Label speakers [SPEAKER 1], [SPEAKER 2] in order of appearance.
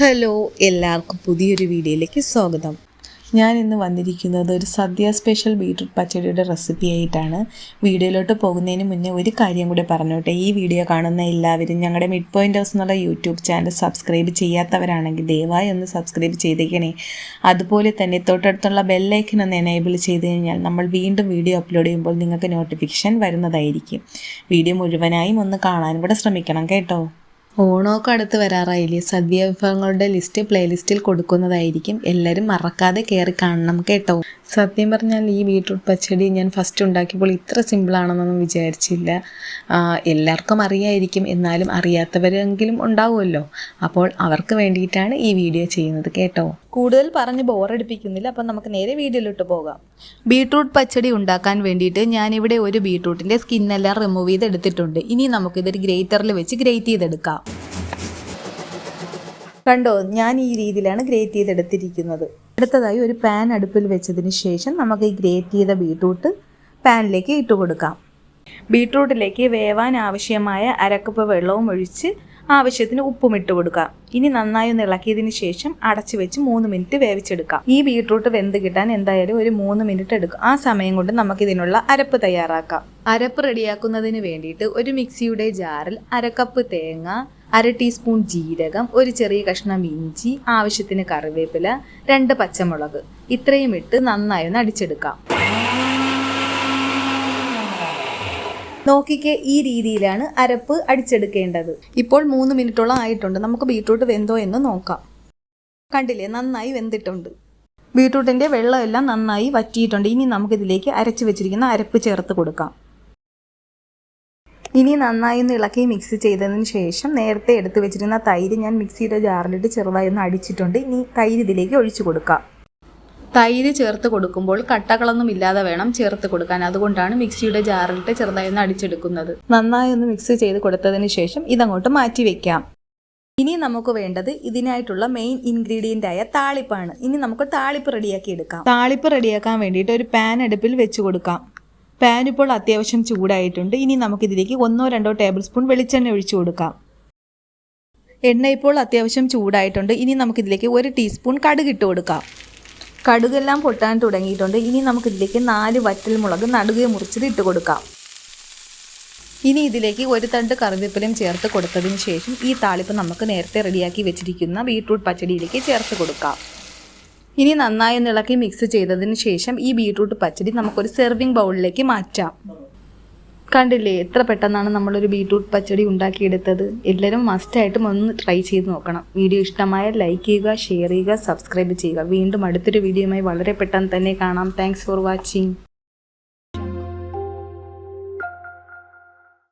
[SPEAKER 1] Hello എല്ലാവർക്കും പുതിയൊരു വീഡിയോയിലേക്ക് സ്വാഗതം. ഞാൻ ഇന്ന് വന്നിരിക്കുന്നത് ഒരു സദ്യ സ്പെഷ്യൽ ബീട്രൂട്ട് പച്ചടിയുടെ റെസിപ്പി ആയിട്ടാണ്. വീഡിയോയിലോട്ട് പോകുന്നതിന് മുന്നേ ഒരു കാര്യം കൂടി പറഞ്ഞോട്ടെ. ഈ വീഡിയോ കാണുന്ന എല്ലാവരും ഞങ്ങളുടെ മിഡ് പോയിന്റ് ഹൗസ് എന്നുള്ള യൂട്യൂബ് ചാനൽ സബ്സ്ക്രൈബ് ചെയ്യാത്തവരാണെങ്കിൽ ദയവായി ഒന്ന് സബ്സ്ക്രൈബ് ചെയ്തേക്കണേ. അതുപോലെ തന്നെ തൊട്ടടുത്തുള്ള ബെല്ലൈക്കൻ ഒന്ന് എനേബിൾ ചെയ്ത് കഴിഞ്ഞാൽ നമ്മൾ വീണ്ടും വീഡിയോ അപ്ലോഡ് ചെയ്യുമ്പോൾ നിങ്ങൾക്ക് നോട്ടിഫിക്കേഷൻ വരുന്നതായിരിക്കും. വീഡിയോ മുഴുവനായും ഒന്ന് കാണാൻ കൂടെ ശ്രമിക്കണം കേട്ടോ. ഓണമൊക്കെ അടുത്ത് വരാറായില്ലേ? സദ്യ വിഭവങ്ങളുടെ ലിസ്റ്റ് പ്ലേലിസ്റ്റിൽ കൊടുക്കുന്നതായിരിക്കും. എല്ലാവരും മറക്കാതെ കയറി കാണണം കേട്ടോ. സത്യം പറഞ്ഞാൽ ഈ ബീട്രൂട്ട് പച്ചടി ഞാൻ ഫസ്റ്റ് ഉണ്ടാക്കിയപ്പോൾ ഇത്ര സിമ്പിളാണെന്നൊന്നും വിചാരിച്ചില്ല. എല്ലാവർക്കും അറിയായിരിക്കും. എന്നാലും അറിയാത്തവരെങ്കിലും ഉണ്ടാവുമല്ലോ. അപ്പോൾ അവർക്ക് വേണ്ടിയിട്ടാണ് ഈ വീഡിയോ ചെയ്യുന്നത് കേട്ടോ. കൂടുതൽ പറഞ്ഞ് ബോറടിപ്പിക്കുന്നില്ല. അപ്പം നമുക്ക് നേരെ വീഡിയോയിലോട്ട് പോകാം. ബീട്രൂട്ട് പച്ചടി ഉണ്ടാക്കാൻ വേണ്ടിയിട്ട് ഞാനിവിടെ ഒരു ബീട്രൂട്ടിന്റെ സ്കിന്നെല്ലാം റിമൂവ് ചെയ്ത് എടുത്തിട്ടുണ്ട് ഇനി നമുക്കിതൊരു ഗ്രേറ്ററിൽ വെച്ച് ഗ്രേറ്റ് ചെയ്തെടുക്കാം. കണ്ടോ ഞാൻ ഈ രീതിയിലാണ് ഗ്രേറ്റ് ചെയ്തെടുത്തിരിക്കുന്നത്. അടുത്തതായി ഒരു പാൻ അടുപ്പിൽ വെച്ചതിന് ശേഷം നമുക്ക് ഈ ഗ്രേറ്റ് ചെയ്ത ബീട്രൂട്ട് പാനിലേക്ക് ഇട്ട് കൊടുക്കാം ബീട്രൂട്ടിലേക്ക് വേവാൻ ആവശ്യമായ അരക്കപ്പ് വെള്ളവും ഒഴിച്ച് ആവശ്യത്തിന് ഉപ്പും ഇട്ട് കൊടുക്കുക. ഇനി നന്നായി ഒന്ന് ഇളക്കിയതിന് ശേഷം അടച്ചു വെച്ച് മൂന്ന് മിനിറ്റ് വേവിച്ചെടുക്കാം. ഈ ബീട്രൂട്ട് വെന്ത് കിട്ടാൻ എന്തായാലും ഒരു മൂന്ന് മിനിറ്റ് എടുക്കും. ആ സമയം കൊണ്ട് നമുക്ക് ഇതിനുള്ള അരപ്പ് തയ്യാറാക്കാം. അരപ്പ് റെഡിയാക്കുന്നതിന് വേണ്ടിയിട്ട് ഒരു മിക്സിയുടെ ജാറിൽ അരക്കപ്പ് തേങ്ങ അര ടീസ്പൂൺ ജീരകം ഒരു ചെറിയ കഷ്ണം ഇഞ്ചി ആവശ്യത്തിന് കറിവേപ്പില രണ്ട് പച്ചമുളക്. ഇത്രയും ഇട്ട് നന്നായി ഒന്ന് അടിച്ചെടുക്കാം. നോക്കിക്കേ ഈ രീതിയിലാണ് അരപ്പ് അടിച്ചെടുക്കേണ്ടത്. ഇപ്പോൾ മൂന്ന് മിനിറ്റോളം ആയിട്ടുണ്ട്. നമുക്ക് ബീട്രൂട്ട് വെന്തോ എന്ന് നോക്കാം. കണ്ടില്ലേ? നന്നായി വെന്തിട്ടുണ്ട്. ബീട്രൂട്ടിന്റെ വെള്ളമെല്ലാം നന്നായി വറ്റിയിട്ടുണ്ട്. ഇനി നമുക്കിതിലേക്ക് അരച്ച് വെച്ചിരിക്കുന്ന അരപ്പ് ചേർത്ത് കൊടുക്കാം. ഇനി നന്നായി ഒന്ന് ഇളക്കി മിക്സ് ചെയ്തതിന് ശേഷം നേരത്തെ എടുത്തു വെച്ചിരുന്ന തൈര് ഞാൻ മിക്സിയുടെ ജാറിലിട്ട് ചെറുതായി ഒന്ന് അടിച്ചിട്ടുണ്ട്. ഇനി തൈര് ഇതിലേക്ക് ഒഴിച്ചു കൊടുക്കാം. തൈര് ചേർത്ത് കൊടുക്കുമ്പോൾ കട്ടകളൊന്നും ഇല്ലാതെ വേണം ചേർത്ത് കൊടുക്കാൻ. അതുകൊണ്ടാണ് മിക്സിയുടെ ജാറിലിട്ട് ചെറുതായി ഒന്ന് അടിച്ചെടുക്കുന്നത്. നന്നായി ഒന്ന് മിക്സ് ചെയ്ത് കൊടുത്തതിന് ശേഷം ഇതങ്ങോട്ട് മാറ്റി വെക്കാം. ഇനി നമുക്ക് വേണ്ടത് ഇതിനായിട്ടുള്ള മെയിൻ ഇൻഗ്രീഡിയന്റ് ആയ താളിപ്പാണ്. ഇനി നമുക്ക് താളിപ്പ് റെഡിയാക്കി എടുക്കാം. താളിപ്പ് റെഡിയാക്കാൻ വേണ്ടിയിട്ട് ഒരു പാൻ അടുപ്പിൽ വെച്ച് കൊടുക്കാം. പാൻ ഇപ്പോൾ അത്യാവശ്യം ചൂടായിട്ടുണ്ട്. ഇനി നമുക്കിതിലേക്ക് ഒന്നോ രണ്ടോ ടേബിൾ സ്പൂൺ വെളിച്ചെണ്ണ ഒഴിച്ചു കൊടുക്കാം. എണ്ണ ഇപ്പോൾ അത്യാവശ്യം ചൂടായിട്ടുണ്ട്. ഇനി നമുക്കിതിലേക്ക് ഒരു ടീസ്പൂൺ കടുക് ഇട്ട് കൊടുക്കാം. കടുകെല്ലാം പൊട്ടാൻ തുടങ്ങിയിട്ടുണ്ട്. ഇനി നമുക്കിതിലേക്ക് നാല് വറ്റൽ മുളക് നടുകെ മുറിച്ചത് ഇട്ട് കൊടുക്കാം. ഇനി ഇതിലേക്ക് ഒരു തണ്ട് കറിവേപ്പിലയും ചേർത്ത് കൊടുത്തതിന് ശേഷം ഈ താളിപ്പ് നമുക്ക് നേരത്തെ റെഡിയാക്കി വെച്ചിരിക്കുന്ന ബീട്രൂട്ട് പച്ചടിയിലേക്ക് ചേർത്ത് കൊടുക്കാം. ഇനി നന്നായി ഇളക്കി മിക്സ് ചെയ്തതിന് ശേഷം ഈ ബീട്രൂട്ട് പച്ചടി നമുക്കൊരു സെർവിങ് ബൗളിലേക്ക് മാറ്റാം. കണ്ടില്ലേ എത്ര പെട്ടെന്നാണ് നമ്മളൊരു ബീട്രൂട്ട് പച്ചടി ഉണ്ടാക്കിയെടുത്തത്? എല്ലാവരും മസ്റ്റായിട്ടും ഒന്ന് ട്രൈ ചെയ്ത് നോക്കണം. വീഡിയോ ഇഷ്ടമായ ലൈക്ക് ചെയ്യുക ഷെയർ ചെയ്യുക സബ്സ്ക്രൈബ് ചെയ്യുക. വീണ്ടും അടുത്തൊരു വീഡിയോയുമായി വളരെ പെട്ടെന്ന് തന്നെ കാണാം. Thanks for watching